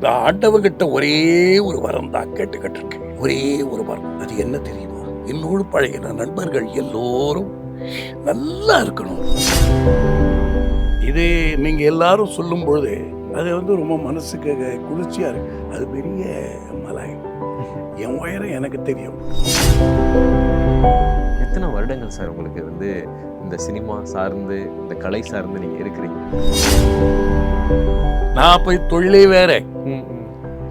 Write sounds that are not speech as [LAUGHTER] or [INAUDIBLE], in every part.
இந்த ஆண்டவங்கிட்ட ஒரே ஒரு வரம் தான் கேட்டுக்கிட்டு இருக்கேன் ஒரே ஒரு வரம். அது என்ன தெரியுமா? என்னோடு பழகின நண்பர்கள் எல்லோரும் நல்லா இருக்கணும். இது நீங்க எல்லாரும் சொல்லும் பொழுது அது வந்து ரொம்ப மனசுக்கு குளிர்ச்சியா இருக்கு. அது பெரிய மலை என் உயரம் எனக்கு தெரியும். எத்தனை வருடங்கள் சார் உங்களுக்கு வந்து இந்த சினிமா சார்ந்து இந்த கலை சார்ந்து நீங்க இருக்கிறீங்க? நான் போய் தொழிலே வேற.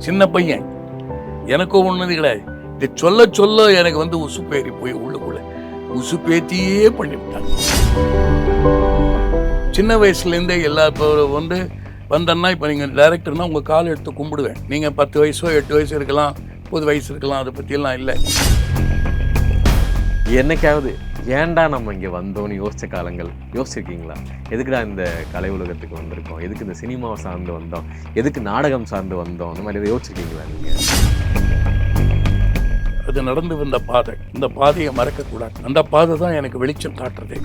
சின்ன பையன். எனக்கும் ஒண்ணு கிடையாது இது சொல்ல சொல்ல எனக்கு வந்து உசுப்பேறி போய் உள்ளுக்குள்ள. உசுப்பேத்தியே பண்ணிவிட்டாங்க. சின்ன வயசுல இருந்தே எல்லா இப்போ வந்து வந்தேன்னா இப்போ நீங்கள் டேரக்டர்னா உங்கள் கால் எடுத்து கும்பிடுவேன். நீங்கள் பத்து வயசோ எட்டு வயசு இருக்கலாம் முப்பது வயசு இருக்கலாம் அதை பற்றியெல்லாம் இல்லை. என்னைக்காவது ஏன்டா நம்ம இங்க வந்தோம்னு யோசிச்ச காலங்கள்? யோசிச்சிருக்கீங்களா? எதுக்குடா இந்த கலை உலகத்துக்கு வந்திருக்கோம்? எதுக்கு இந்த சினிமாவை சார்ந்து வந்தோம்? எதுக்கு நாடகம் சார்ந்து வந்தோம்? அந்த மாதிரி யோசிச்சிருக்கீங்களா நீங்க? அது நடந்து வந்த பாதை. இந்த பாதையை மறக்கக்கூடாது. அந்த பாதை தான் எனக்கு வெளிச்சம் காட்டுறது.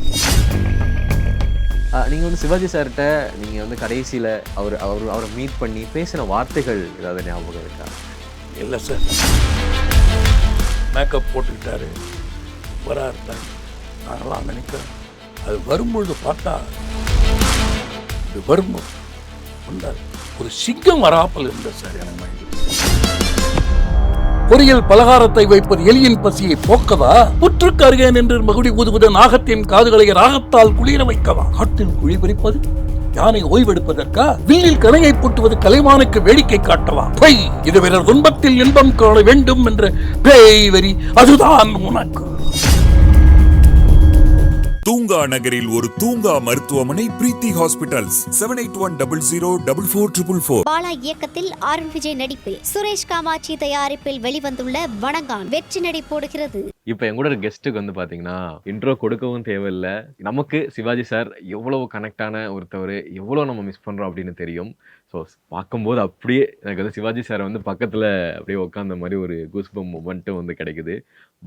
ஆ, நீங்க வந்து சிவாஜி சார்கிட்ட நீங்க வந்து கடைசியில அவர் அவர் அவரை மீட் பண்ணி பேசின வார்த்தைகள் ஏதாவது ஞாபகம் இருக்கா? இல்லை சார் மேக்கப் போட்டுக்கிட்டாரு. வராரு தான் நாங்களாம் நினைக்கிறோம் அது வரும்பொழுது பார்த்தா இது வரும்போது வந்தார் ஒரு சிங்கம் வராப்பல் இருந்த சார் எனக்கு மைண்டில் பொரியல் பலகாரத்தை வைப்பது எலியின் பசியை போக்கவா? புற்றுக்கு அருகே நின்று மகுடி ஊதுவது நாகத்தின் காதுகளை ராகத்தால் குளிர வைக்கவா? காட்டில் குழி பறிப்பது யானை ஓய்வெடுப்பதற்கா? வில்லில் கலையை பூட்டுவது கலைமானுக்கு வேடிக்கை காட்டவா? பொய் இது பிறர் துன்பத்தில் இன்பம் காண வேண்டும் என்ற பேய் வரி அதுதான் உனக்கு. தூங்கா நகரில் ஒரு தூங்கா மருத்துவமனை Preethi hospitals. Seven eight one double zero double four triple four Bala இயக்கத்தில் அருண் விஜய் நடிப்பில் சுரேஷ் காமாட்சி தயாரிப்பில் வெளிவந்துள்ள வணங்கான் வெற்றி நடை போடுகிறது. இப்போ என் கூட ஒரு கெஸ்ட்டுக்கு வந்து பார்த்தீங்கன்னா இன்ட்ரோ கொடுக்கவும் தேவையில்லை. நமக்கு சிவாஜி சார் எவ்வளவு கனெக்டான ஒருத்தவர் எவ்வளோ நம்ம மிஸ் பண்ணுறோம் அப்படின்னு தெரியும். ஸோ பார்க்கும்போது அப்படியே எனக்கு வந்து சிவாஜி சார் வந்து பக்கத்தில் அப்படியே உட்காந்த மாதிரி ஒரு கூஸ்பம் மூமெண்ட்டும் வந்து கிடைக்குது.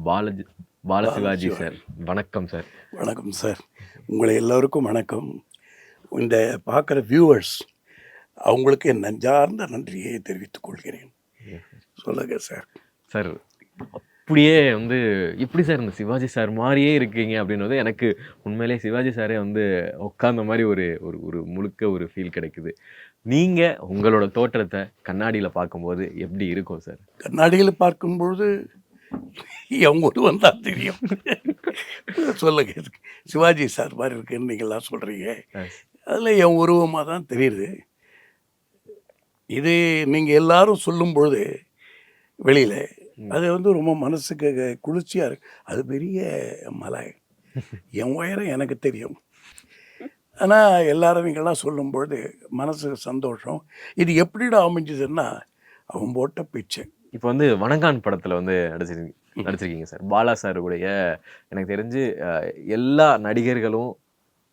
பாலாஜி பால சிவாஜி சார் வணக்கம் சார். வணக்கம் சார். உங்களை எல்லோருக்கும் வணக்கம். இந்த பார்க்குற வியூவர்ஸ் அவங்களுக்கு என் நெஞ்சார்ந்த நன்றியை தெரிவித்துக் கொள்கிறேன். சொல்லுங்க சார். சார் அப்படியே வந்து எப்படி சார் இந்த சிவாஜி சார் மாதிரியே இருக்கீங்க அப்படின்றது எனக்கு உண்மையிலேயே சிவாஜி சாரே வந்து உட்கார்ந்த மாதிரி ஒரு ஒரு ஒரு முழுக்க ஒரு ஃபீல் கிடைக்குது. நீங்கள் உங்களோட தோற்றத்தை கண்ணாடியில் பார்க்கும்போது எப்படி இருக்கும் சார் கண்ணாடியில் பார்க்கும் பொழுது என் ஊர் வந்தா தெரியும். சொல்லுங்க. சிவாஜி சார் மாதிரி இருக்குன்னு நீங்கள்லாம் சொல்கிறீங்க அதில் என் உருவமாக தான் தெரியுது. இது நீங்கள் எல்லாரும் சொல்லும் பொழுது வெளியில் அது வந்து ரொம்ப மனசுக்கு குளிர்ச்சியாக இருக்கு. அது பெரிய மலை. என் உயரம் எனக்கு தெரியும். ஆனால் எல்லாரும் நீங்கள்லாம் சொல்லும் பொழுது மனசுக்கு சந்தோஷம். இது எப்படிடா அமைஞ்சதுன்னா அவன் போட்ட பிச்சை. இப்போ வந்து வணங்கான் படத்தில் வந்து நடிச்சிருக்கீங்க நடிச்சிருக்கீங்க சார். பாலா சார் கூடய எனக்கு தெரிஞ்சு எல்லா நடிகர்களும்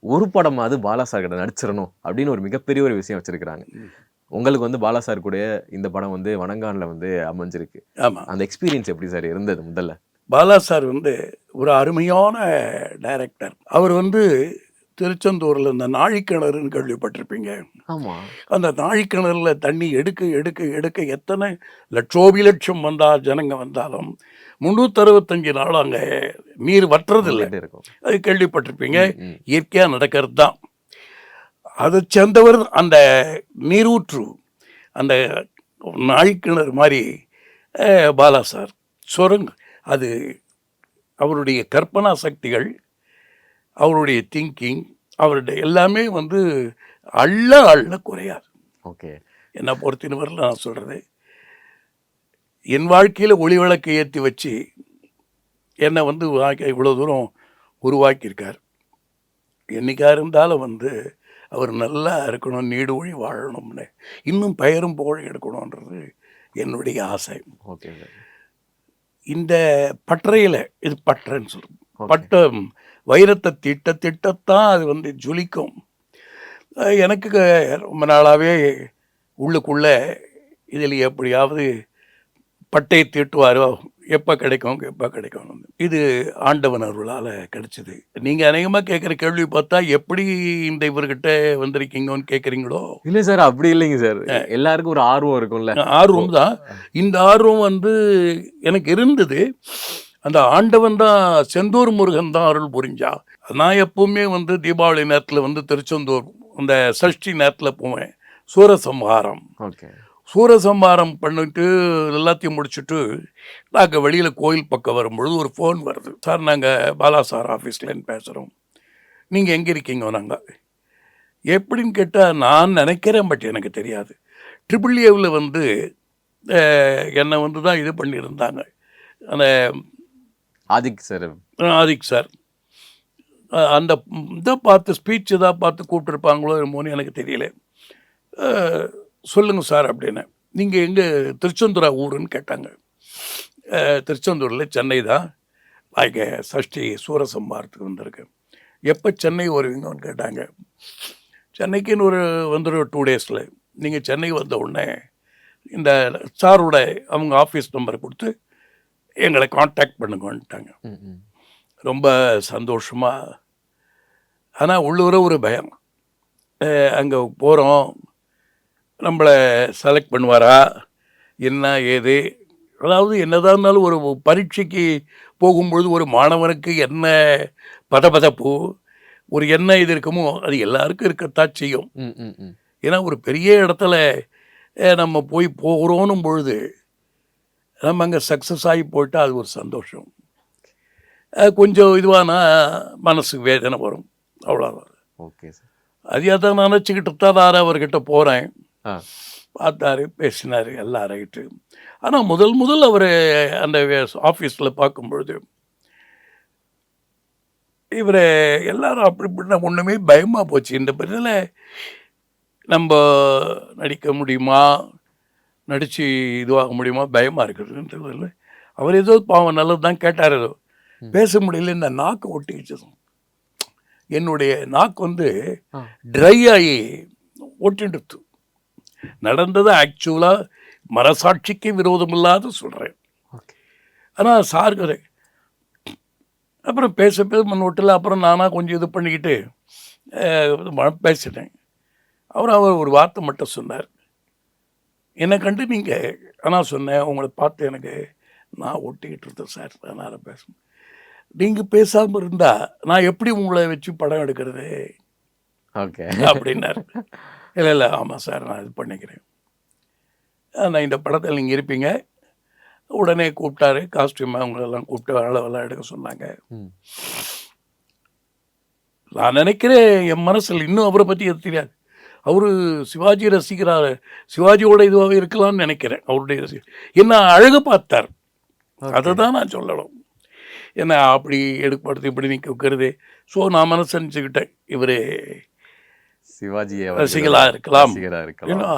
ஒரு படமாவது பாலா சார் கிட்ட நடிச்சிடணும் அப்படின்னு ஒரு மிகப்பெரிய ஒரு விஷயம் வச்சிருக்கிறாங்க. உங்களுக்கு வந்து பாலா சார் கூட இந்த படம் வந்து வணங்கான்ல வந்து அமைஞ்சிருக்கு. ஆமாம் அந்த எக்ஸ்பீரியன்ஸ் எப்படி சார் இருந்தது முதல்ல? பாலா சார் வந்து ஒரு அருமையான டைரக்டர் அவர் வந்து திருச்செந்தூரில் இந்த நாழிக்கிணறுன்னு கேள்விப்பட்டிருப்பீங்க. அந்த நாழிக்கிணறுல தண்ணி எடுக்க எடுக்க எடுக்க எத்தனை லட்சோபி லட்சம் வந்தால் ஜனங்க வந்தாலும் முந்நூற்றறுபத்தஞ்சு நாள் அங்கே நீர் இருக்கும். அது கேள்விப்பட்டிருப்பீங்க. இயற்கையாக நடக்கிறது தான் அதை சேர்ந்தவர் அந்த நீரூற்று அந்த நாழிக்கிணறு மாதிரி பாலா சார் சுரங் அது அவருடைய கற்பனா சக்திகள் அவருடைய திங்கிங் அவருடைய எல்லாமே வந்து அள்ள அள்ள குறையாது. ஓகே. என்னை பொறுத்தினவரில் நான் சொல்கிறது என் வாழ்க்கையில் ஒளி விளக்கு ஏற்றி வச்சு என்னை வந்து வாக்கி இவ்வளோ தூரம் உருவாக்கியிருக்கார். என்னைக்கா இருந்தாலும் வந்து அவர் நல்லா இருக்கணும் நீடு ஒளி வாழணும்னு. இன்னும் பெயரும் புகழ் எடுக்கணுன்றது என்னுடைய ஆசை. ஓகே. இந்த பட்டறையில் இது பட்டறைன்னு சொல்லுவோம். பட்டம் வைரத்தை திட்ட திட்டத்தான் அது வந்து ஜொலிக்கும். எனக்கு ரொம்ப நாளாகவே உள்ளுக்குள்ளே இதில் எப்படியாவது பட்டை தீட்டுவாரோ எப்போ கிடைக்கும் எப்போ கிடைக்கும். இது ஆண்டவன் அருளால் கிடைச்சிது. நீங்கள் அநேகமாக கேட்குற கேள்வி பார்த்தா எப்படி இந்த இவர்கிட்ட வந்திருக்கீங்கன்னு கேட்குறீங்களோ இல்ல சார் அப்படி இல்லைங்க சார். எல்லாருக்கும் ஒரு ஆர்வம் இருக்கும்ல. ஆர்வம் தான். இந்த ஆர்வம் வந்து எனக்கு இருந்தது. அந்த ஆண்டவன் தான் செந்தூர் முருகன் தான் அருள் புரிஞ்சா நான் எப்பவுமே வந்து தீபாவளி நேரத்தில் வந்து திருச்செந்தூர் அந்த சஷ்டி நேரத்தில் போவேன். சூரசம்ஹாரம். ஓகே. சூரசம்ஹாரம் பண்ணிட்டு எல்லாத்தையும் முடிச்சுட்டு நாங்கள் வெளியில் கோயில் பக்கம் வரும்பொழுது ஒரு ஃபோன் வருது. சார் நாங்கள் பாலா சார் ஆஃபீஸ்லேருந்து பேசுகிறோம் நீங்கள் எங்கே இருக்கீங்க? நாங்கள் எப்படின்னு கேட்டால் நான் நினைக்கிறேன் பட் எனக்கு தெரியாது. ட்ரிபிள் ஏவில் வந்து என்னை வந்து தான் இது பண்ணியிருந்தாங்க. அந்த ஆதிக் சார் ஆதிக் சார் அந்த இதை பார்த்து ஸ்பீச் இதாக பார்த்து கூப்பிட்டுருப்பாங்களோ என்னமோன்னு எனக்கு தெரியல. சொல்லுங்கள் சார் அப்படின்னு. நீங்கள் எங்கே திருச்செந்தூரா ஊருன்னு கேட்டாங்க. திருச்செந்தூரில் சென்னை தான். இங்கே சஷ்டி சூரசம்பாரத்துக்கு வந்திருக்கேன் எப்போ சென்னை வருவீங்கன்னு கேட்டாங்க. சென்னைக்குன்னு ஒரு வந்துடும் டூ டேஸில் நீங்கள் சென்னை வந்த உடனே இந்த சாரோட அவங்க ஆஃபீஸ் நம்பரை கொடுத்து எங்களை காண்டாக்ட் பண்ணுங்கன்ட்டாங்க. ரொம்ப சந்தோஷமாக ஆனால் உள்ளூர ஒரு பயம். அங்கே போகிறோம் நம்மளை செலக்ட் பண்ணுவாரா? என்ன ஏது? அதாவது என்னதான் இருந்தாலும் ஒரு பரீட்சைக்கு போகும்பொழுது ஒரு மாணவனுக்கு என்ன பதபதப்பு ஒரு என்ன இது இருக்குமோ அது எல்லாருக்கும் இருக்கத்தான் செய்யும். ஏன்னா ஒரு பெரிய இடத்துல நம்ம போய் போகிறோன்னும் பொழுது நம்ம அங்கே சக்ஸஸ் ஆகி போயிட்டா அது ஒரு சந்தோஷம். கொஞ்சம் இதுவானா மனசுக்கு வேதனை வரும். அவ்வளோதான் ஓகே சார் அதையாக தான் நினச்சிக்கிட்டு தான் நான் அவர்கிட்ட போகிறேன் பார்த்தாரு பேசினார் எல்லாம் ரைட்டு ஆனால் முதல் முதல் அவர் அந்த ஆஃபீஸில் பார்க்கும்பொழுது இவரை எல்லாரும் அப்படி இப்படின்னா ஒன்றுமே பயமாக போச்சு. இந்த பதில் நம்ம நடிக்க முடியுமா? நடித்து இதுவாக முடியுமா? பயமாக இருக்குதுன்றதில்ல அவர் ஏதோ பாவம் நல்லது தான் கேட்டார் ஏதோ பேச முடியல இந்த நாக்கு ஒட்டிக்கிச்சு என்னுடைய நாக்கு வந்து. ட்ரை ஆகி ஒட்டிடுத்து. நடந்தது ஆக்சுவலாக மனசாட்சிக்கு விரோதம் இல்லாத சொல்கிறேன் ஆனால் சார் கதை. அப்புறம் பேச பேச முன்னோட்டில் அப்புறம் நானாக கொஞ்சம் இது பண்ணிக்கிட்டு பேசிட்டேன். அவர் அவர் ஒரு வார்த்தை மட்டும் சொன்னார். என்னை கண்டு நீங்கள் ஆனால் சொன்னேன் உங்களை பார்த்து எனக்கு நான் ஒட்டிக்கிட்டு இருந்தேன் சார். அதனால் பேச நீங்கள் பேசாமல் இருந்தால் நான் எப்படி உங்களை வச்சு படம் எடுக்கிறது? ஓகே. அப்படின்னாரு. இல்லை இல்லை ஆமாம் சார் நான் இது பண்ணிக்கிறேன். நான் இந்த படத்தில் நீங்கள் இருப்பீங்க. உடனே கூப்பிட்டாரு காஸ்டியூம் அவங்களெல்லாம் கூப்பிட்டு அளவெல்லாம் எடுக்க சொன்னாங்க. நான் நினைக்கிறேன் என் மனசில் இன்னும் அவரை பற்றி எது தெரியாது. அவர் சிவாஜி ரசிகராக சிவாஜியோட இதுவாக இருக்கலாம்னு நினைக்கிறேன் அவருடைய ரசிகர் என்ன அழகு பார்த்தார். அதை தான் நான் சொல்லணும். என்ன அப்படி எடுப்படுத்து இப்படி நிற்க வைக்கிறது ஸோ நான் மனசு நினச்சிக்கிட்டேன் இவர் சிவாஜி ரசிகலா இருக்கலாம். ஏன்னா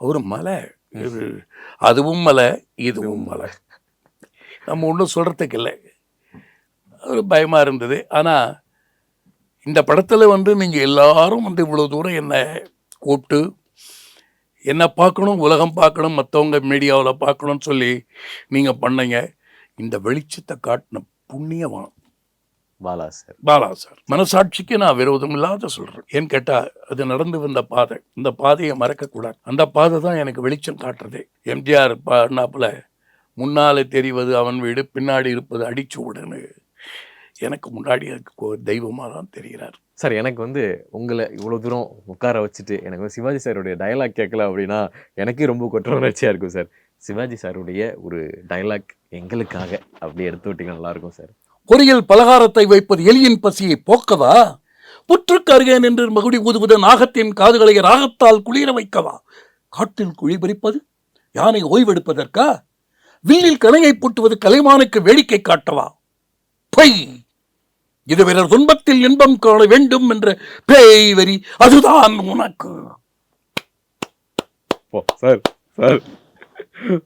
அவர் மலை. அதுவும் மலை இதுவும் மலை. நம்ம ஒன்றும் சொல்கிறதுக்கு இல்லை. ஒரு பயமாக இருந்தது. ஆனால் இந்த படத்தில் வந்து நீங்கள் எல்லாரும் வந்து இவ்வளோ தூரம் என்னை கூப்பிட்டு என்ன பார்க்கணும் உலகம் பார்க்கணும் மற்றவங்க மீடியாவில் பார்க்கணும்னு சொல்லி நீங்கள் பண்ணீங்க. இந்த வெளிச்சத்தை காட்டின புண்ணியவான் பாலா சார். பாலா சார் மனசாட்சிக்கு நான் விரோதம் இல்லாத சொல்கிறேன் ஏன்னு கேட்டால் அது நடந்து வந்த பாதை. இந்த பாதையை மறக்கக்கூடாது. அந்த பாதை தான் எனக்கு வெளிச்சம் காட்டுறது. எம்ஜிஆர் பாடினாப்புல முன்னாலே தெரிவது அவன் வீடு பின்னாடி இருப்பது அடிச்சு உடனே. எனக்கு முன்னாடி தெய்வமாக தான் தெரிகிறார். சார் எனக்கு வந்து உங்களை இவ்வளோ தூரம் உட்கார வச்சுட்டு எனக்கு வந்து சிவாஜி சாருடைய டயலாக் கேட்கல அப்படின்னா எனக்கே ரொம்ப குற்ற உணர்ச்சியாக இருக்கும் சார். சிவாஜி சாருடைய ஒரு டயலாக் எங்களுக்காக அப்படி எடுத்து விட்டீங்க நல்லா இருக்கும் சார். பொறியில் பலகாரத்தை வைப்பது எலியின் பசியை போக்கவா? புற்றுக்கு அருகே நின்று மகுடி ஊதுவது நாகத்தின் காதுகளை ராகத்தால் குளிர வைக்கவா? காட்டில் குழி பறிப்பது யானை ஓய்வெடுப்பதற்கா? வில்லில் கணையை பூட்டுவது கலைமானுக்கு வேடிக்கை காட்டவா? பொய்! இது பிறர் துன்பத்தில் இன்பம் காண வேண்டும் என்ற பேய் வெறி அதுதான் உனக்கு. Sir sir.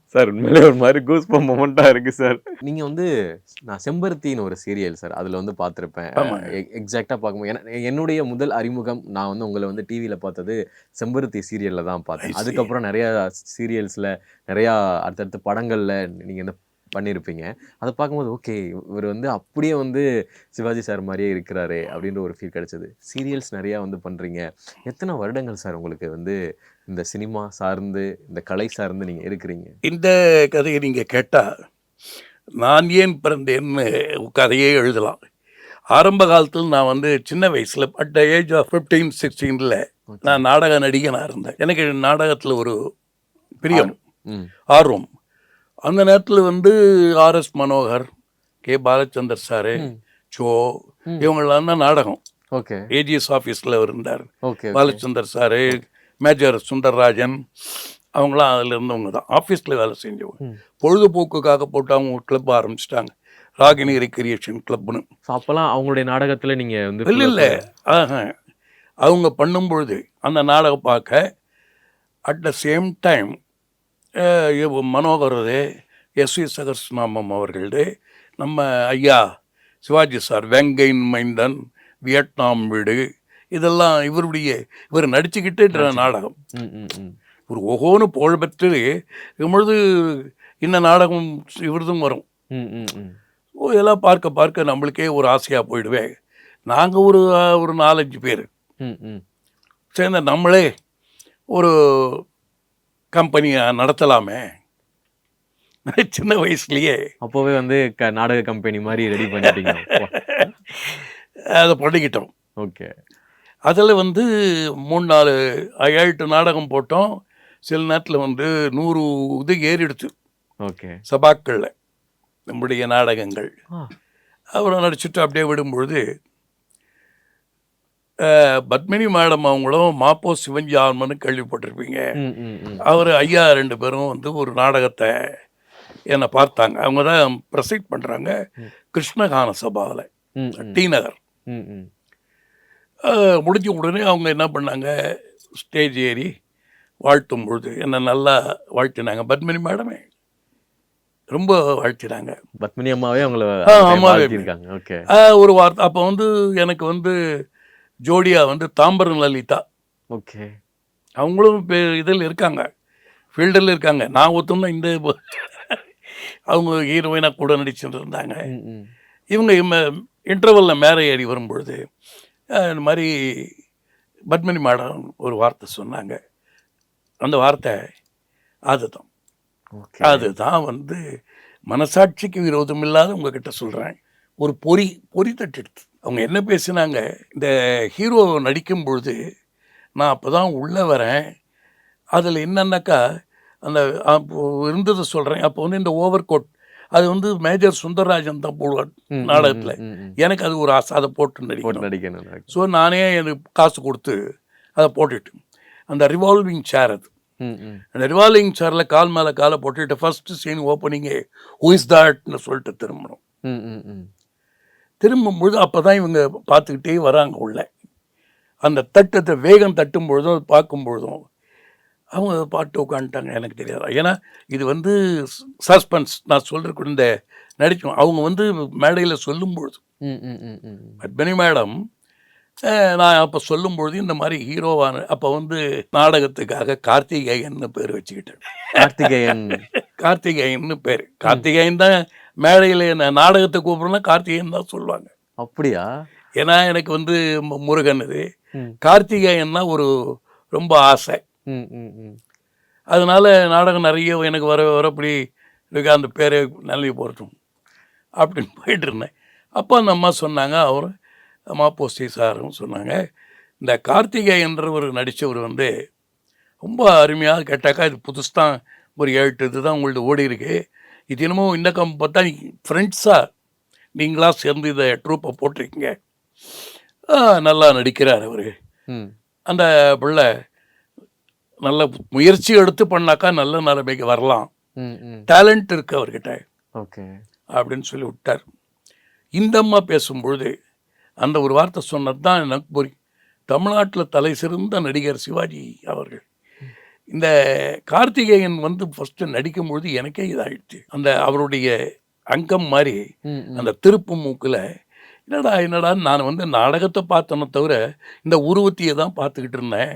சார் உண்மையிலே ஒரு மாதிரி கூஸ் பம் மொமெண்ட்டாக இருக்கு சார். நீங்க வந்து நான் செம்பருத்தின்னு ஒரு சீரியல் சார். அதுல வந்து பார்த்துருப்பேன். ஆமா. எக்ஸாக்டாக பார்க்கும்போது என- என்னுடைய முதல் அறிமுகம் நான் வந்து உங்களை வந்து டிவியில் பார்த்தது செம்பருத்தி சீரியல்ல தான் பார்த்தேன். அதுக்கப்புறம் நிறைய சீரியல்ஸ்ல நிறையா அடுத்தடுத்த படங்கள்ல நீங்க இந்த பண்ணியிருப்பீங்க அதை பார்க்கும்போது ஓகே இவர் வந்து அப்படியே வந்து சிவாஜி சார் மாதிரியே இருக்கிறாரு அப்படின்ற ஒரு ஃபீல் கிடைச்சது. சீரியல்ஸ் நிறையா வந்து பண்ணுறீங்க எத்தனை வருடங்கள் சார் உங்களுக்கு வந்து இந்த சினிமா சார்ந்து இந்த கலை சார்ந்து நீங்கள் இருக்கிறீங்க இந்த கதையை நீங்கள் கேட்டால் நான் ஏன் பிறந்தேன்னு கதையே எழுதலாம். ஆரம்ப காலத்தில் நான் வந்து சின்ன வயசில் at the age of fifteen சிக்ஸ்டீனில் நான் நாடக நடிகனாக இருந்தேன். எனக்கு நாடகத்தில் ஒரு பிரியம். ஆர்வம். அந்த நேரத்தில் வந்து RS Manohar K Balachander sir Cho இவங்கெல்லாம் தான் நாடகம். ஓகே. ஏஜிஎஸ் ஆஃபீஸில் இருந்தார். Okay Balachander sir major Sundarrajan அவங்களாம் அதில் இருந்தவங்க தான். ஆஃபீஸில் வேலை செஞ்சவங்க. பொழுதுபோக்குக்காக போட்டு அவங்க கிளப் ஆரம்பிச்சிட்டாங்க. ராகினி ரெக்ரியேஷன் கிளப்னு அப்போல்லாம் அவங்களுடைய நாடகத்தில் நீங்கள் வந்து இல்லை இல்லை. ஆஹா. அவங்க பண்ணும்பொழுது அந்த நாடகம் பார்க்க அட் த சேம் டைம் மனோகரது எஸ் வி சகர்ஸ்நாமம் அவர்களது நம்ம ஐயா சிவாஜி சார் வெங்கைன் மைந்தன் வியட்நாம் வீடு இதெல்லாம் இவருடைய இவர் நடிச்சுக்கிட்டே. நாடகம். ஒரு ஒவ்வொன்று புகழ் பெற்று இப்பொழுது இந்த நாடகம் இவரதும் வரும். இதெல்லாம் பார்க்க பார்க்க நம்மளுக்கே ஒரு ஆசையாக போயிடுவேன் நாங்கள் ஒரு ஒரு நாலஞ்சு பேர். சேர்ந்த நம்மளே ஒரு கம்பெனியை நடத்தலாமே? [LAUGHS] சின்ன வயசுலயே. அப்போவே வந்து க நாடக கம்பெனி மாதிரி ரெடி பண்ணிட்டீங்க. [LAUGHS] அதை பண்ணிக்கிட்டோம். ஓகே. அதில் வந்து மூணு நாலு ஏழு நாடகம் போட்டோம். சில நேரத்தில் வந்து நூறு இது ஏறிடுச்சு. ஓகே. சபாக்களில். நம்முடைய நாடகங்கள். அப்புறம் நடிச்சுட்டு அப்படியே விடும்பொழுது பத்மினி மேடம் அவங்களும் மாப்போ சிவஞ்சாமன்னு கேள்விப்பட்டிருப்பீங்க. ம் ம் ம். அவர் ஐயா ரெண்டு பேரும் வந்து ஒரு நாடகத்தை என்னை பார்த்தாங்க. அவங்க தான் ப்ரெசைட் பண்ணுறாங்க கிருஷ்ணகான சபாவில் டி நகர். முடிஞ்ச உடனே அவங்க என்ன பண்ணாங்க? ஸ்டேஜ் ஏறி வாழ்த்தும் பொழுது என்னை நல்லா வாழ்த்தினாங்க. பத்மினி மேடமே ரொம்ப வாழ்த்தினாங்க. பத்மினி அம்மாவே அவங்கள அம்மாவே. ஒரு வார்த்தை அப்போ வந்து எனக்கு வந்து ஜோடியா வந்து தாம்பரம் லலிதா. ஓகே. அவங்களும் இதில் இருக்காங்க. ஃபீல்டில் இருக்காங்க. நான் ஒருத்தம் இந்த அவங்க ஹீரோயினாக கூட நடிச்சுட்டு இருந்தாங்க இவங்க இன்டர்வலில் மேலே ஏறி வரும்பொழுது இந்த மாதிரி பத்மினி மேடம் ஒரு வார்த்தை சொன்னாங்க. அந்த வார்த்தை அதுதான் ஓகே. அதுதான் வந்து மனசாட்சிக்கு விரோதம் இல்லாத உங்ககிட்ட சொல்கிறேன் ஒரு பொறி பொறி தட்டிடுது. அவங்க என்ன பேசினாங்க இந்த ஹீரோ நடிக்கும் பொழுது நான் அப்போ தான் உள்ளே வரேன். அதில் என்னன்னாக்கா அந்த இருந்ததை சொல்கிறேன் அப்போ வந்து இந்த ஓவர் கோட் அது வந்து மேஜர் சுந்தரராஜன் தான் போடுவார் நாடகத்தில். எனக்கு அது ஒரு ஆசை. அதை போட்டு நடிக்கணும். நடிக்கணும் ஸோ நானே எனக்கு காசு கொடுத்து அதை போட்டுட்டு அந்த ரிவால்விங் சேர் அது. அந்த ரிவால்விங் சேரில் கால் மேலே காலை போட்டுட்டு ஃபஸ்ட்டு சீன் ஓப்பனிங்கே ஹூஇஸ் தாட்னு சொல்லிட்டு திரும்பணும். திரும்பும்பொழுது அப்போ தான் இவங்க பார்த்துக்கிட்டே வராங்க உள்ள. அந்த தட்டத்தை வேகம் தட்டும் பொழுதும் பார்க்கும் பொழுதும் அவங்க பாட்டு உட்காந்துட்டாங்க எனக்கு தெரியாது. ஏன்னா இது வந்து சஸ்பென்ஸ். நான் சொல்கிறக்கு இந்த நடிச்சோம் அவங்க வந்து மேடையில் சொல்லும் பொழுது ம் ம் ம் ம். பத்மினி மேடம் நான் அப்போ சொல்லும் பொழுது இந்த மாதிரி ஹீரோவான அப்போ வந்து நாடகத்துக்காக கார்த்திகேயன்னு பேர் வச்சுக்கிட்டேன். கார்த்திகேயன். [LAUGHS] கார்த்திகேயன்னு பேர். கார்த்திகேயன் தான் மேடையில் நான் நாடகத்தை கூப்பிட்றேன்னா கார்த்திகேயன் தான் சொல்லுவாங்க. அப்படியா? ஏன்னா எனக்கு வந்து முருகன் இது. கார்த்திகேயன்னா ஒரு ரொம்ப ஆசை. அதனால நாடகம் நிறைய எனக்கு வர வரப்படி எனக்கு அந்த பேரை நல்லி போடட்டும் அப்படின்னு போயிட்டு இருந்தேன். அப்போ அந்த அம்மா சொன்னாங்க அவர் அம்மா போஸ்டி சாரும் சொன்னாங்க இந்த கார்த்திகேயன்ற ஒரு நடித்தவர் வந்து ரொம்ப அருமையாக கேட்டாக்கா இது புதுசு தான் ஒரு ஏழு எட்டு இது தான் உங்கள்ட்ட ஓடி இருக்கு இது என்னமோ இந்த கம் பார்த்தா ஃப்ரெண்ட்ஸாக நீங்களா சேர்ந்து இதை ட்ரூப்பை போட்டிருக்கீங்க. நல்லா நடிக்கிறார் அவர். அந்த பிள்ளை நல்ல முயற்சி எடுத்து பண்ணாக்கா நல்ல நிலைமைக்கு வரலாம். டேலண்ட் இருக்கு அவர்கிட்ட. ஓகே. அப்படின்னு சொல்லி விட்டார். இந்த அம்மா பேசும்பொழுது அந்த ஒரு வார்த்தை சொன்னது தான் எனக்கு புரியும் தமிழ்நாட்டில் தலை சிறந்த நடிகர் சிவாஜி அவர்கள். இந்த கார்த்திகேயன் வந்து ஃபஸ்ட்டு நடிக்கும்பொழுது எனக்கே இதாகிடுச்சு அந்த அவருடைய அங்கம் மாதிரி அந்த திருப்பு மூக்கில் என்னடா என்னடா நான் வந்து நாடகத்தை பார்த்தேனே தவிர இந்த உருவத்தையே தான் பார்த்துக்கிட்டு இருந்தேன்.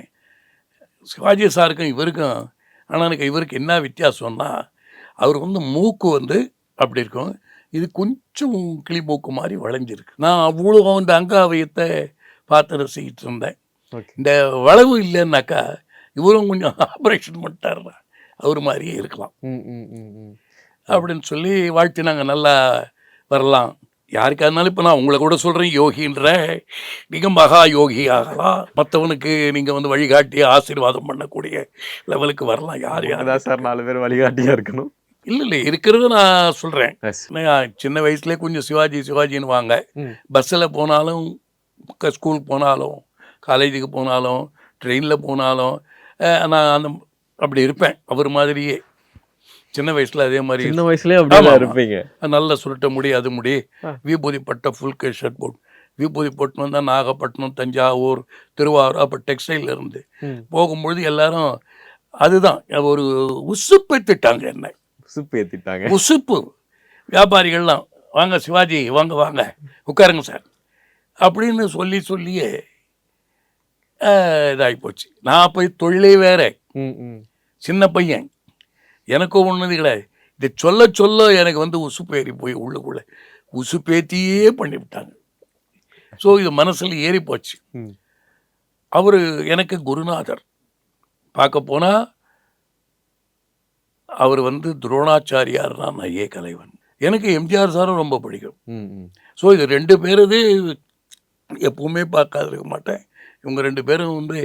சிவாஜி சாருக்கும் இவருக்கும் ஆனால் எனக்கு இவருக்கு என்ன வித்தியாசம்னா அவர் வந்து மூக்கு வந்து அப்படி இருக்கும். இது கொஞ்சம் கிளிமூக்கு மாதிரி வளைஞ்சிருக்கு. நான் அவ்வளோ அந்த அங்காவயத்தை பார்த்து ரசிக்கிட்டு இருந்தேன். இந்த வளைவு இல்லைன்னாக்கா இவரும் கொஞ்சம் [LAUGHS] ஆப்ரேஷன் பண்ணிட்டாருன்னா அவர் மாதிரியே இருக்கலாம். ம் ம் ம் ம். அப்படின்னு சொல்லி வாழ்த்து நாங்கள் நல்லா வரலாம். யாருக்கா இருந்தாலும் இப்போ நான் உங்களை கூட சொல்கிறேன் யோகின்ற நீங்கள் மகா யோகி ஆகலாம். மற்றவனுக்கு நீங்கள் வந்து வழிகாட்டி ஆசீர்வாதம் பண்ணக்கூடிய லெவலுக்கு வரலாம். யார் யார்? அதான் சார் நாலு பேர் வழிகாட்டியா இருக்கணும். இல்லை இல்லை இருக்கிறத நான் சொல்கிறேன் எஸ் சின்ன வயசுலேயே கொஞ்சம் சிவாஜி சிவாஜின்னு வாங்க பஸ்ஸில் போனாலும் க- ஸ்கூல் போனாலும் காலேஜுக்கு போனாலும் ட்ரெயினில் போனாலும் நான் அந்த அப்படி இருப்பேன். அவர் மாதிரியே. சின்ன வயசில் அதே மாதிரி சின்ன வயசுலயே அப்படியே. இருப்பீங்க. நல்ல சுருட்ட முடி அது முடி. விபூதி பட்ட ஃபுல் கே ஷர்ட் போட் விபூதி போட்டு வந்தால் நாகப்பட்டினம் தஞ்சாவூர் திருவாரூர் அப்போ டெக்ஸ்டைல் இருந்து. போகும்பொழுது எல்லாரும் அதுதான் ஒரு உசுப்பேத்திட்டாங்க என்ன. சுப்பு ஏத்திட்டாங்க உசுப்பு. வியாபாரிகள்லாம் வாங்க சிவாஜி வாங்க வாங்க. உட்காருங்க சார். அப்படின்னு சொல்லி சொல்லியே இதாகி போச்சு. நான் போய் தொழிலே வேற. ம் ம். சின்ன பையன். எனக்கும் ஒன்றுது கிடையாது. இதை சொல்ல சொல்ல எனக்கு வந்து உசுப்பேறி போய் உள்ளுக்குள்ளே. உசுப்பேத்தியே பண்ணிவிட்டாங்க. ஸோ இது மனசில் ஏறி போச்சு. அவர் எனக்கு குருநாதர். பார்க்க போனால் அவர் வந்து துரோணாச்சாரியார் தான் ஐயே கலைவன். எனக்கு எம்ஜிஆர் சாரும் ரொம்ப பிடிக்கும். ம் ம். ஸோ இது ரெண்டு பேரது எப்பவுமே பார்க்காது இருக்க மாட்டேன். இவங்க ரெண்டு பேரும் வந்து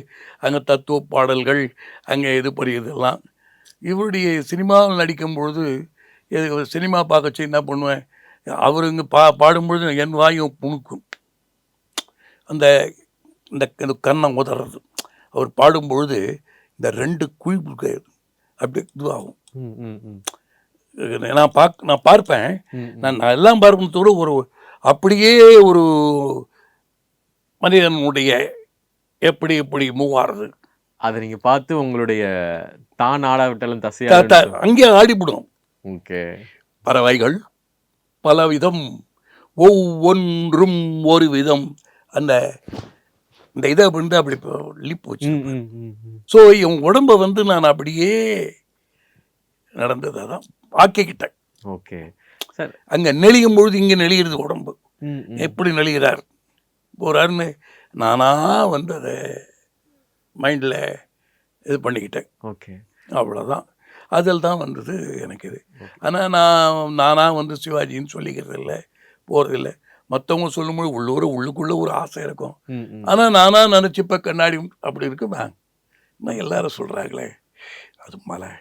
அங்கே தத்துவ பாடல்கள் அங்கே இது படிக்கிறதெல்லாம். இவருடைய சினிமாவில் நடிக்கும் பொழுது சினிமா பார்க்கச்சு என்ன பண்ணுவேன்? அவர் இங்கே பா பாடும்பொழுது என் வாயும் புணுக்கும். அந்த இந்த இந்த கண்ணை உதறது. அவர் பாடும்பொழுது இந்த ரெண்டு குழிப்புக்கு அப்படி இதுவாகும். நான் பார்க்க நான் பார்ப்பேன். நான் நான் எல்லாம் பார்க்கும்போது ஒரு அப்படியே ஒரு மனிதனுடைய எப்படி எப்படி மூவ் ஆறுது? அதை நீங்க பார்த்து உங்களுடைய தான் ஆடாவிட்டாலும் தசையா அங்கே ஆடிவிடும் ஓகே. பறவைகள் பலவிதம் ஒவ்வொன்றும் ஒரு விதம் அந்த இந்த இதை வந்து அப்படி லிப் வச்சு ஸோ என் உடம்பை வந்து நான் அப்படியே நடந்ததை தான் ஆக்கிக்கிட்டேன் ஓகே. சார் அங்கே நெளியும் பொழுது இங்கே நெளிகிறது உடம்பு. எப்படி நெளிகிறார் போகிறாருன்னு நானா வந்து அதை மைண்டில் இது பண்ணிக்கிட்டேன். ஓகே. அவ்வளோதான் அதில் தான் வந்தது எனக்கு இது. ஆனால் நான் நானாக வந்து சிவாஜின்னு சொல்லிக்கிறது இல்லை போகிறதில்ல மற்றவங்க சொல்லும்போது உள்ளூர் உள்ளுக்குள்ளே ஒரு ஆசை இருக்கும். ஆனால் நானாக நினச்சிப்ப கண்ணாடி அப்படி இருக்கு நான் நான் எல்லாரும் சொல்கிறாங்களே அது மலை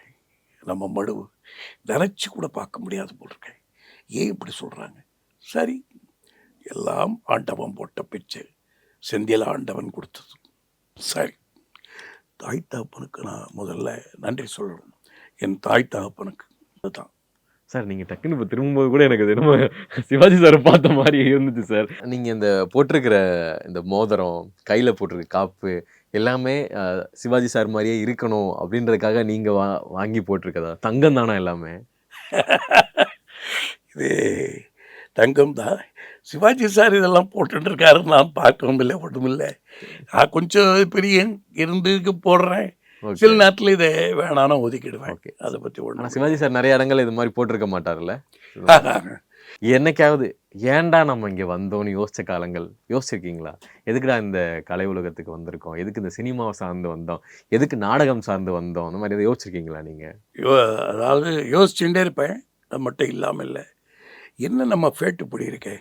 நம்ம மடுவு நினச்சி கூட பார்க்க முடியாது போல் இருக்கேன் ஏன் இப்படி சொல்கிறாங்க சரி எல்லாம் ஆண்டவன் போட்ட பிச்சை. செந்தில் ஆண்டவன் கொடுத்தது. சரி. தாய் தகப்பனுக்கு நான் முதல்ல நன்றி சொல்லணும். என் தாய் தகப்பனுக்கு. அதுதான். சார் நீங்க டக்குன்னு இப்போ திரும்பும்போது கூட எனக்கு இது ரொம்ப சிவாஜி சாரை பார்த்த மாதிரி இருந்துச்சு சார். நீங்க இந்த போட்டிருக்கிற இந்த மோதிரம் கையில போட்டிருக்க காப்பு எல்லாமே சிவாஜி சார் மாதிரியே இருக்கணும் அப்படின்றதுக்காக நீங்க வா வாங்கி போட்டிருக்கதா? தங்கம் தானா எல்லாமே? [LAUGHS] இது தங்கம் தான் சிவாஜி சார் இதெல்லாம் போட்டுருக்காரு நான் பார்க்கவும் இல்லை ஒன்றும் இல்லை. நான் கொஞ்சம் பெரிய இருந்து போடுறேன். சில நேரத்தில் இதை வேணாலும் ஒதுக்கிடுவேன். ஓகே. அதை பற்றி ஆனா ஒன்றும் சிவாஜி சார் நிறைய இடங்கள் இது மாதிரி போட்டிருக்க மாட்டார்ல [LAUGHS] என்னைக்காவது ஏன்டா நம்ம இங்க வந்தோம்னு யோசிச்ச காலங்கள் யோசிச்சிருக்கீங்களா? எதுக்குடா இந்த கலை உலகத்துக்கு வந்திருக்கோம்? எதுக்கு இந்த சினிமாவை சார்ந்து வந்தோம்? எதுக்கு நாடகம் சார்ந்து வந்தோம்? அந்த மாதிரி எதை யோசிச்சிருக்கீங்களா நீங்க? யோ அதாவது யோசிச்சுட்டே இருப்பேன். அது மட்டும் இல்லாமல் இல்லை. என்ன நம்ம ஃபேட்டு இப்படி இருக்கே?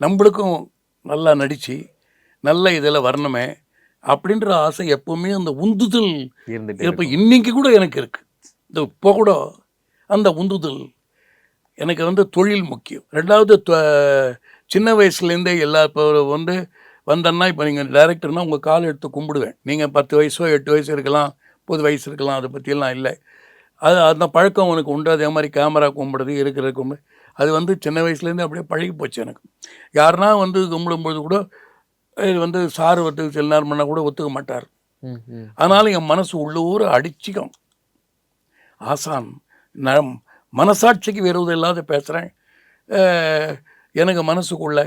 நம்மளுக்கும் நல்லா நடித்து நல்ல இதில் வரணுமே அப்படின்ற ஆசை எப்பவுமே அந்த உந்துதல் இருந்துட்டு இப்போ இன்னைக்கு கூட எனக்கு இருக்குது இந்த இப்போ கூட அந்த உந்துதல் எனக்கு வந்து தொழில் முக்கியம். ரெண்டாவது தொ- சின்ன வயசுலேருந்தே எல்லா இப்போ வந்து வந்தேன்னா இப்போ நீங்கள் டேரக்டர்னா உங்கள் கால் எடுத்து கும்பிடுவேன். நீங்கள் பத்து வயசோ எட்டு வயசு இருக்கலாம் முப்பது வயசு இருக்கலாம் அதை பற்றியெல்லாம் இல்லை. அது அந்த பழக்கம் உனக்கு உண்டு. அதே மாதிரி கேமரா கும்பிடுறது இருக்கிற கும்பிடு. அது வந்து சின்ன வயசுலேருந்து அப்படியே பழகி போச்சு எனக்கு. யாருன்னா வந்து கும்பிடும்போது கூட இது வந்து சார் வந்து சில நேரம் பண்ணால் கூட ஒத்துக்க மாட்டார். ஆனாலும் என் மனசு உள்ளூர அடிச்சிக்கும். ஆசான் நான் மனசாட்சிக்கு விரோதம் இல்லாத பேசுகிறேன் எனக்கு மனசுக்குள்ள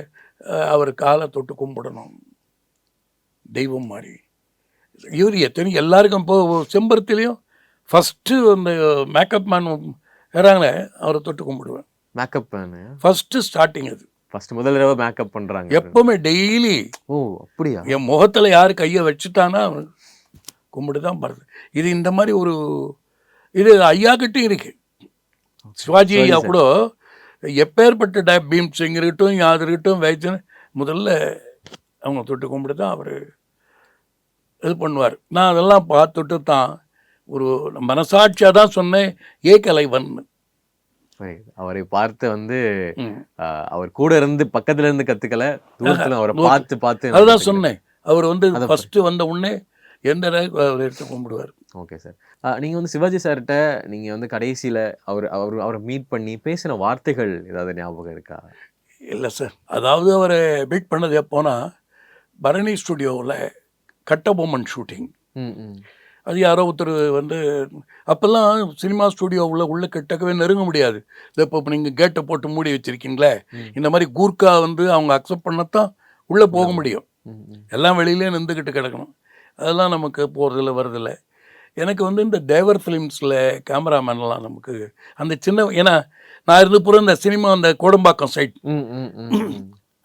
அவர் காலை தொட்டு கும்பிடணும். தெய்வம் மாதிரி. இவர் எத்தனை எல்லாருக்கும் இப்போ செம்பருத்திலையும் ஃபஸ்ட்டு அந்த மேக்கப் மேன் வராங்களே அவரை தொட்டு கும்பிடுவேன். மேக்கப் ஃபஸ்ட்டு ஸ்டார்டிங் அது. ஃபர்ஸ்ட் முதல் தடவை மேக்கப் பண்றாங்க. எப்பவுமே டெய்லி ஓ அப்படியா? என் முகத்தில் யார் கையை வச்சுட்டானா கும்பிட்டு தான் படுது. இது இந்த மாதிரி ஒரு இது ஐயா கிட்டையும் இருக்கு. சிவாஜி ஐயா. கூட எப்பேற்பட்ட டை பீம் சிங் இருக்கட்டும் யாது இருக்கட்டும் வைத்தியன் முதல்ல அவங்க தொட்டு கும்பிட்டு தான் அவர் இது பண்ணுவார். நான் அதெல்லாம் பார்த்துட்டு தான் ஒரு மனசாட்சியாக தான் சொன்னேன் ஏ கலைவன். அவரை பார்த்து வந்து அவர் கூட இருந்து பக்கத்துல இருந்து கத்துக்கல. தூரத்துல அவரை. பார்த்து பார்த்து அதுதான் சொன்னேன். அவர் வந்து ஃபஸ்ட்டு வந்த உடனே எந்த அவர் எடுத்து கும்பிடுவார். ஓகே சார் நீங்க வந்து சிவாஜி சார்கிட்ட நீங்க வந்து கடைசியில அவர் அவர் அவரை மீட் பண்ணி பேசின வார்த்தைகள் ஏதாவது ஞாபகம் இருக்கா? இல்லை சார் அதாவது அவரை மீட் பண்ணது எப்போனா பரணி ஸ்டுடியோவில் கட்டபொம்மன் ஷூட்டிங் அது யாரோ ஒருத்தர் வந்து அப்போல்லாம் சினிமா ஸ்டுடியோவில் உள்ள கிட்டக்கவே நெருங்க முடியாது. இது இப்போ நீங்கள் கேட்டை போட்டு மூடி வச்சிருக்கீங்களே. இந்த மாதிரி கூர்க்கா வந்து அவங்க அக்செப்ட் பண்ணத்தான் உள்ளே போக முடியும். எல்லாம் வெளியிலே நின்றுக்கிட்டு கிடக்கணும். அதெல்லாம் நமக்கு போகிறதில்ல வரதில்ல எனக்கு வந்து இந்த தேவர் ஃபிலிம்ஸில் கேமராமேன்லாம் நமக்கு அந்த சின்ன ஏன்னா நான் இருந்து பூரா இந்த சினிமா அந்த கோடம்பாக்கம் சைட்.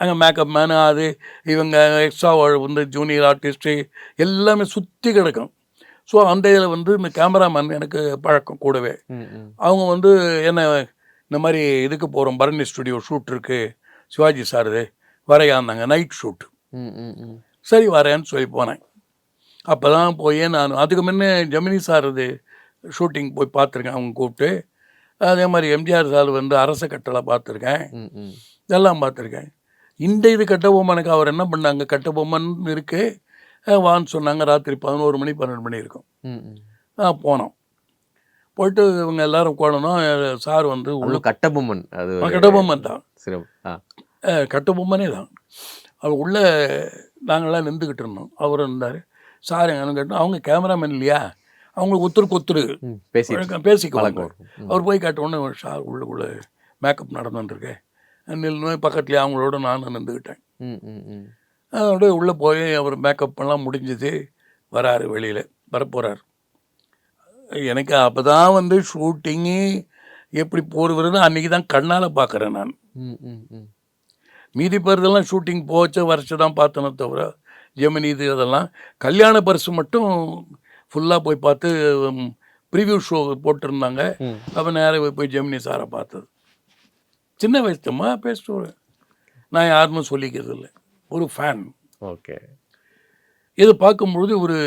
அங்கே மேக்கப் மேனு அது இவங்க எக்ஸ்ட்ரா வந்து ஜூனியர் ஆர்டிஸ்ட்டு எல்லாமே சுற்றி கிடக்கும் ஸோ அந்த இதில் வந்து இந்த கேமராமேன் எனக்கு பழக்கம் கூடவே. அவங்க வந்து என்ன இந்த மாதிரி இதுக்கு போகிறோம் பரணி ஸ்டுடியோ ஷூட் இருக்குது சிவாஜி சார் வரையாந்தாங்க நைட் ஷூட். சரி வரேன்னு சொல்லி போனேன். அப்போ தான் போய் நான் அதுக்கு முன்னே ஜெமினி சார் இது ஷூட்டிங் போய் பார்த்துருக்கேன். அவங்க கூப்பிட்டு. அதே மாதிரி எம்ஜிஆர் சார் வந்து அரச கட்டளை பார்த்துருக்கேன். ம், ம். இதெல்லாம் பார்த்துருக்கேன். இந்த இது கட்டபொம்மனுக்கு அவர் என்ன பண்ணாங்க? கட்டபொம்மன் இருக்கு. அஹ் வான்னு சொன்னாங்க. ராத்திரி பதினோரு மணி பன்னெண்டு மணி இருக்கும். போனோம். போயிட்டு இவங்க எல்லாரும் உட்காரணும். சார் வந்து உள்ள கட்டபொம்மன். அது கட்டபொம்மன் தான். கட்டபொம்மனே தான். அவர் உள்ள நாங்களாம் நின்றுக்கிட்டு இருந்தோம். அவர் இருந்தார். சார் எங்கன்னு கேட்டோம். அவங்க கேமராமேன் இல்லையா? அவங்களுக்கு ஒத்துருக்கு ஒத்துரு ம், பேசி பேசிக்குவாங்க. அவர் போய் காட்ட உடனே சார் உள்ளுக்குள்ளே மேக்கப் நடந்துட்டுருக்கேன் நின்று பக்கத்துலேயே அவங்களோட நானும் நின்றுக்கிட்டேன். அதோட உள்ளே போய் அவர் மேக்கப் எல்லாம் முடிஞ்சது. வராரு வெளியில் வரப்போகிறார் எனக்கு அப்போ தான் வந்து ஷூட்டிங்கு எப்படி போடுவது அன்றைக்கி தான் கண்ணால் பார்க்குறேன் நான். ம், ம், ம். மீதி பேருதெல்லாம் ஷூட்டிங் போச்ச வருஷம் தான் பார்த்தனே தவிர ஜெமினி இது அதெல்லாம் கல்யாண பரிசு மட்டும் ஃபுல்லாக போய் பார்த்து ப்ரிவ்யூ ஷோ போட்டிருந்தாங்க. அப்போ நேராக போய் ஜெமினி சாரை பார்த்தது. சின்ன வயசுமா பேசுவேன் நான் யாருமே சொல்லிக்கிறது இல்லை ஒரு ஃபேன் ஓகே. இது பார்க்கும்பொழுது ஒரு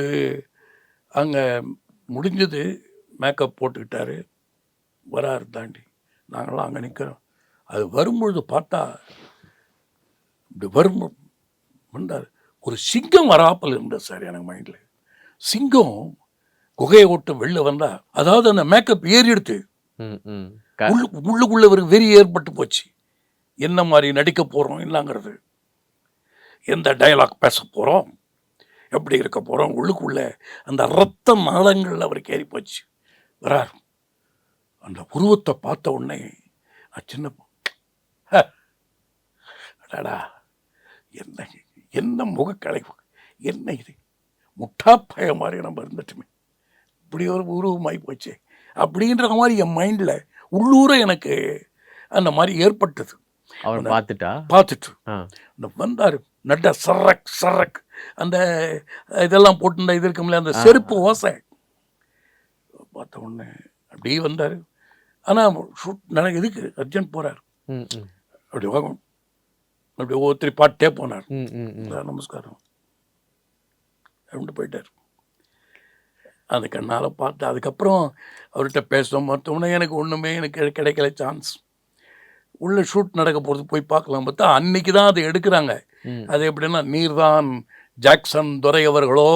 அங்கே முடிஞ்சது மேக்கப் போட்டுக்கிட்டாரு. வராரு தாண்டி. நாங்களாம் அங்கே நிற்கிறோம் அது வரும்பொழுது பார்த்தா இப்படி வரும் வந்தார். ஒரு சிங்கம் வராப்பல் இருந்தது சார் எனக்கு மைண்டில் சிங்கம் குகையை விட்டு வெளில வந்தா அதாவது அந்த மேக்கப் ஏறி எடுத்து உள்ளுக்குள்ள ஒரு வெறி ஏற்பட்டு போச்சு. என்ன மாதிரி நடிக்க போகிறோம் இல்லைங்கிறது எந்த டயலாக் பேச போகிறோம் எப்படி இருக்க போகிறோம் உள்ளுக்குள்ள அந்த ரத்த நாளங்கள் அவருக்கு ஏறி போச்சு. வரார். அந்த உருவத்தை பார்த்த உடனே நான் சின்ன அடடா! என்ன என்ன முகக்கலைவு? என்ன இது? முட்டாப்பய மாதிரி நம்ம இருந்துட்டுமே. இப்படி ஒரு உருவமாகி போச்சு. அப்படின்ற மாதிரி என் மைண்டில் உள்ளூர எனக்கு அந்த மாதிரி ஏற்பட்டது. அவர் பார்த்துட்டா? பார்த்துட்டு. ஆ. இந்த வந்தார். நட்ட சரக் சரக். அந்த இதெல்லாம் போட்டிருந்த இது இருக்கும்ல அந்த செருப்பு ஓசை. பார்த்த உடனே அப்படியே வந்தார். ஆனால் ஷூட் எனக்கு இதுக்கு அர்ஜென்ட் போகிறார். அப்படி வாங்க அப்படி ஒவ்வொருத்தரி பாட்டே போனார். நமஸ்காரம். அப்படின்ட்டு போயிட்டார். அந்த கண்ணால் பார்த்து அதுக்கப்புறம் அவர்கிட்ட பேசணும் மற்றவனே எனக்கு ஒன்றுமே எனக்கு கிடைக்கல சான்ஸ். உள்ள ஷூட் நடக்க போகிறது போய் பார்க்கலாம் பார்த்தா அன்னைக்கு தான் அதை எடுக்கிறாங்க. அது எப்படின்னா நீர்தான் ஜாக்சன் துரை அவர்களோ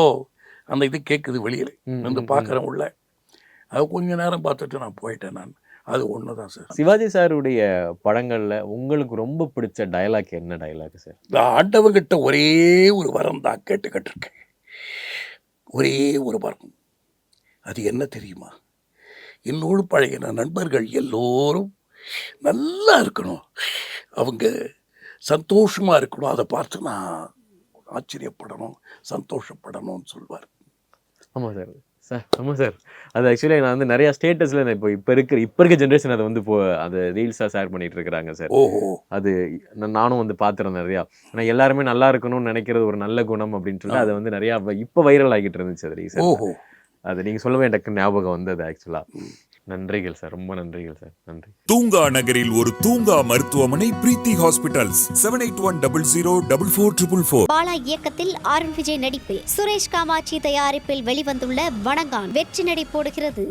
அந்த இது கேட்குது வெளியில். வந்து பார்க்குறேன் உள்ள. அது கொஞ்ச நேரம் பார்த்துட்டு நான் போயிட்டேன் நான். அது ஒன்று தான் சார். சிவாஜி சாருடைய படங்கள்ல உங்களுக்கு ரொம்ப பிடிச்ச டயலாக் என்ன டயலாக் சார்? இந்த ஆண்டவங்கிட்ட ஒரே ஒரு வரம் தான் கேட்டுக்கிட்டு இருக்கேன் ஒரே ஒரு வரம். அது என்ன தெரியுமா? என்னோடு பழகின நண்பர்கள் எல்லோரும் நல்லா இருக்கணும். அவங்க சந்தோஷமா இருக்கணும். அதை பார்த்து நான் ஆச்சரியப்படணும் சந்தோஷப்படணும்னு சொல்வார். ஆமா சார். சார் ஆமாம் சார். அது ஆக்சுவலி நான் வந்து நிறைய ஸ்டேட்டஸில் இப்போ இப்போ இருக்கிற இப்போ இருக்க ஜென்ரேஷன் அதை வந்து இப்போ அதை ரீல்ஸாக ஷேர் பண்ணிட்டு இருக்கிறாங்க சார். ஓஹோ. அது நானும் வந்து பார்த்துறேன் நிறையா. ஆனால் எல்லாருமே நல்லா இருக்கணும்னு நினைக்கிறது ஒரு நல்ல குணம் அப்படின்னு சொல்லி அதை வந்து நிறையா இப்போ வைரல் ஆகிட்டு இருந்துச்சு அது ரீசன் ஓஹோ. அது நீங்கள் சொல்லவே எனக்கு ஞாபகம் வந்தது ஆக்சுவலாக நன்றிகள் சார் ரொம்ப நன்றிகள் சார் நன்றி. தூங்கா நகரில் ஒரு தூங்கா மருத்துவமனை Preethi hospitals. Seven eight one double zero double four triple four Bala இயக்கத்தில் அருண் விஜய் நடிப்பில் சுரேஷ் காமாட்சி தயாரிப்பில் வெளிவந்துள்ள வணங்கான். வெற்றி நடை போடுகிறது.